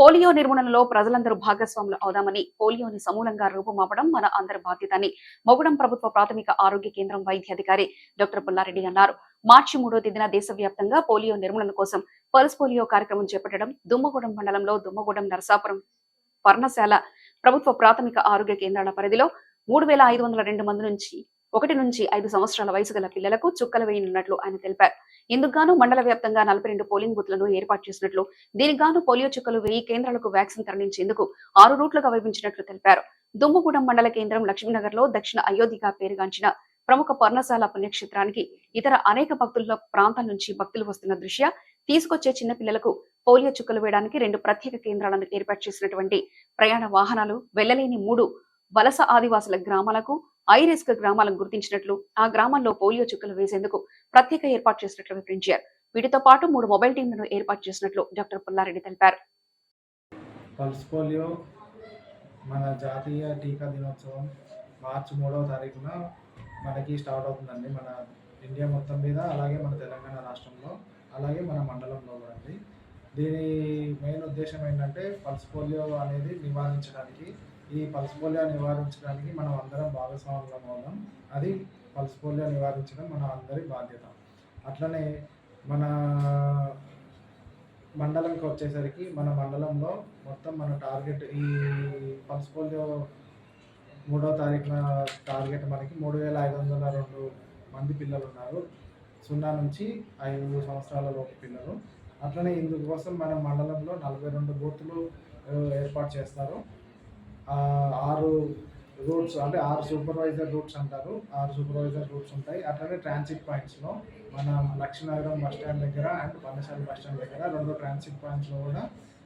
Polio నిర్మూలనలో ప్రజలందరూ భాగస్వాములు అవుదామని పోలియోని సమూలంగా రూపుమాపడం మన అందరి బాధ్యత అని మొగుడం ప్రభుత్వ ప్రాథమిక ఆరోగ్య కేంద్రం వైద్యాధికారి డాక్టర్ పుల్లారెడ్డి అన్నారు. మార్చి మూడో తేదీన దేశవ్యాప్తంగా పోలియో నిర్మూలన కోసం పల్స్ పోలియో కార్యక్రమం చేపట్టడం దుమ్మగూడెం మండలంలో దుమ్మగూడెం నరసాపురం పర్ణశాల ప్రభుత్వ ప్రాథమిక ఆరోగ్య కేంద్రాల పరిధిలో మూడు వేల ఐదు వందల రెండు మంది నుంచి ఒకటి నుంచి ఐదు సంవత్సరాల వయసు గల పిల్లలకు చుక్కలు వేయనున్నట్లు ఆయన తెలిపారు. ఇందుకుగాను మండల వ్యాప్తంగా నలభై రెండు పోలింగ్ బూత్లను ఏర్పాటు చేసినట్లు దీనికి పోలియో చుక్కలు వెయ్యి కేంద్రాలకు వ్యాక్సిన్ తరలించేందుకు ఆరు రూట్లుగా విభజించినట్లు తెలిపారు. దుమ్ముగూడెం మండల కేంద్రం లక్ష్మీనగర్లో దక్షిణ అయోధ్యగా పేరుగాంచిన ప్రముఖ పర్ణశాల పుణ్యక్షేత్రానికి ఇతర అనేక భక్తుల ప్రాంతాల నుంచి భక్తులు వస్తున్న దృష్ట్యా తీసుకొచ్చే చిన్న పిల్లలకు పోలియో చుక్కలు వేయడానికి రెండు ప్రత్యేక కేంద్రాలను ఏర్పాటు చేసినటువంటి ప్రయాణ వాహనాలు వెళ్ళలేని మూడు వలస ఆదివాసుల గ్రామాలకు ఐరిస్క్ గ్రామాలను గుర్తించినట్లు ఆ గ్రామంలో పోలియో చుక్కలు వేసేందుకు ప్రత్యేక ఏర్పాటు చేసినట్లు వివరించారు. వీటితో పాటు మూడు మొబైల్ టీంలను ఏర్పాటు చేసినట్లు డాక్టర్ పుల్లారెడ్డి తెలిపారు. పల్స్ పోలియో మన జాతీయ టీకా దినోత్సవం మార్చి మూడవ తారీఖున మనకి స్టార్ట్ అవుతుందండి. మన ఇండియా మొత్తం మీద అలాగే మన తెలంగాణ రాష్ట్రంలో అలాగే మన మండలంలో కూడా అండి. దీని మెయిన్ ఉద్దేశం ఏంటంటే పల్స్ పోలియో అనేది నివారించడానికి ఈ పల్స్ పోలియో నివారించడానికి మనం అందరం భాగస్వాములం అవుదాం. అది పల్స్ పోలియో నివారించడం మన అందరి బాధ్యత. అట్లనే మన మండలంకి వచ్చేసరికి మన మండలంలో మొత్తం మన టార్గెట్ ఈ పల్స్ పోలియో మూడో తారీఖున టార్గెట్ మనకి మూడు వేల ఐదు వందల రెండు మంది పిల్లలు ఉన్నారు సున్నా నుంచి ఐదు సంవత్సరాల లోపు పిల్లలు. అట్లనే ఇందుకోసం మన మండలంలో నలభై రెండు బూతులు ఏర్పాటు చేస్తారు. ఆరు రూట్స్ అంటే ఆరు సూపర్వైజర్ రూట్స్ అంటారు. ఆరు సూపర్వైజర్ రూట్స్ ఉంటాయి. అట్లనే ట్రాన్సిట్ పాయింట్స్లో మన లక్ష్మీనగరం బస్ స్టాండ్ దగ్గర అండ్ పన్నశాల బస్ స్టాండ్ దగ్గర రెండు ట్రాన్సిట్ పాయింట్స్లో కూడా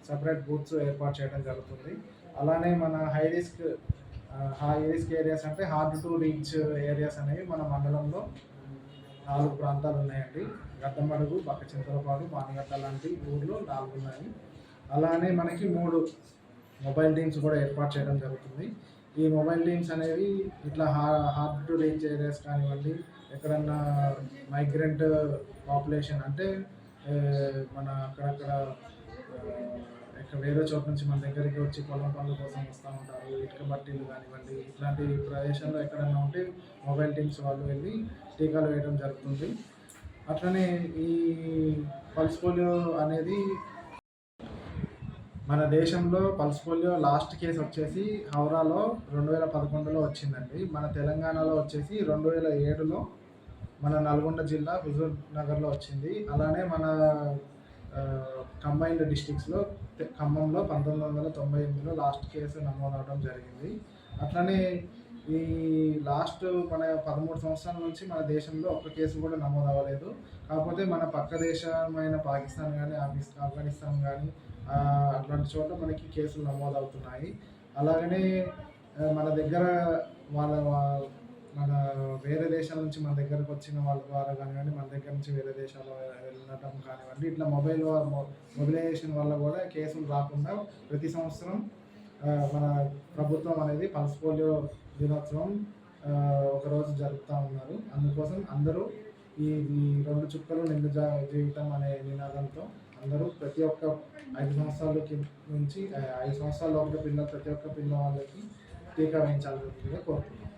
సపరేట్ బూత్స్ ఏర్పాటు చేయడం జరుగుతుంది. అలానే మన high risk high risk areas అంటే హార్డ్ టు రీచ్ ఏరియాస్ అనేవి మన మండలంలో నాలుగు ప్రాంతాలు ఉన్నాయండి. గడ్డమడుగు బక్కచింతలపాడు మానగడ్డ లాంటి ఊర్లు నాలుగు ఉన్నాయి అలానే మనకి మూడు మొబైల్ టీమ్స్ కూడా ఏర్పాటు చేయడం జరుగుతుంది. ఈ మొబైల్ టీమ్స్ అనేవి ఇట్లా హార్డ్ టు రీచ్ ఏరియాస్ కానివ్వండి ఎక్కడన్నా మైగ్రెంట్ పాపులేషన్ అంటే మన అక్కడక్కడ ఇక్కడ వేరే చోట నుంచి మన దగ్గరికి వచ్చి పొలం పనుల కోసం వస్తూ ఉంటారు ఇటుక బట్టీలు కానివ్వండి ఇట్లాంటి ప్రదేశాల్లో ఎక్కడన్నా ఉంటే మొబైల్ టీమ్స్ వాళ్ళు వెళ్ళి టీకాలు వేయడం జరుగుతుంది. అట్లనే ఈ పల్స్ పోలియో అనేది మన దేశంలో పల్స్ పోలియో లాస్ట్ కేసు వచ్చేసి హౌరాలో రెండు వేల పదకొండులో వచ్చిందండి. మన తెలంగాణలో వచ్చేసి రెండు వేల ఏడులో మన నల్గొండ జిల్లా హుజూర్ నగర్లో వచ్చింది. అలానే మన కంబైన్డ్ డిస్టిక్స్లో ఖమ్మంలో పంతొమ్మిది వందల తొంభై ఎనిమిదిలో లాస్ట్ కేసు నమోదవడం జరిగింది. అట్లనే ఈ లాస్ట్ మన పదమూడు సంవత్సరాల నుంచి మన దేశంలో ఒక్క కేసు కూడా నమోదు అవ్వలేదు. కాకపోతే మన పక్క దేశమైన పాకిస్తాన్ కానీ ఆఫ్ఘనిస్తాన్ కానీ అట్లాంటి చోట మనకి కేసులు నమోదు అవుతున్నాయి. అలాగనే మన దగ్గర వాళ్ళ మన వేరే దేశాల నుంచి మన దగ్గరకు వచ్చిన వాళ్ళ ద్వారా కానివ్వండి మన దగ్గర నుంచి వేరే దేశాల వెళ్ళడం కానివ్వండి ఇట్లా మొబైల్ మొబిలైజేషన్ వల్ల కూడా కేసులు రాకుండా ప్రతి సంవత్సరం మన ప్రభుత్వం అనేది పల్స్ పోలియో దినోత్సవం ఒకరోజు జరుపుతూ ఉన్నారు. అందుకోసం అందరూ ఈ ఈ రెండు చుక్కలు నిండు జీవితం అనే నినాదంతో అందరూ ప్రతి ఒక్క ఐదు సంవత్సరాలకి నుంచి ఐదు సంవత్సరాల లోపల పిల్లలు ప్రతి ఒక్క పిల్లవాళ్ళకి టీకా వేయించాలని కోరుతున్నాను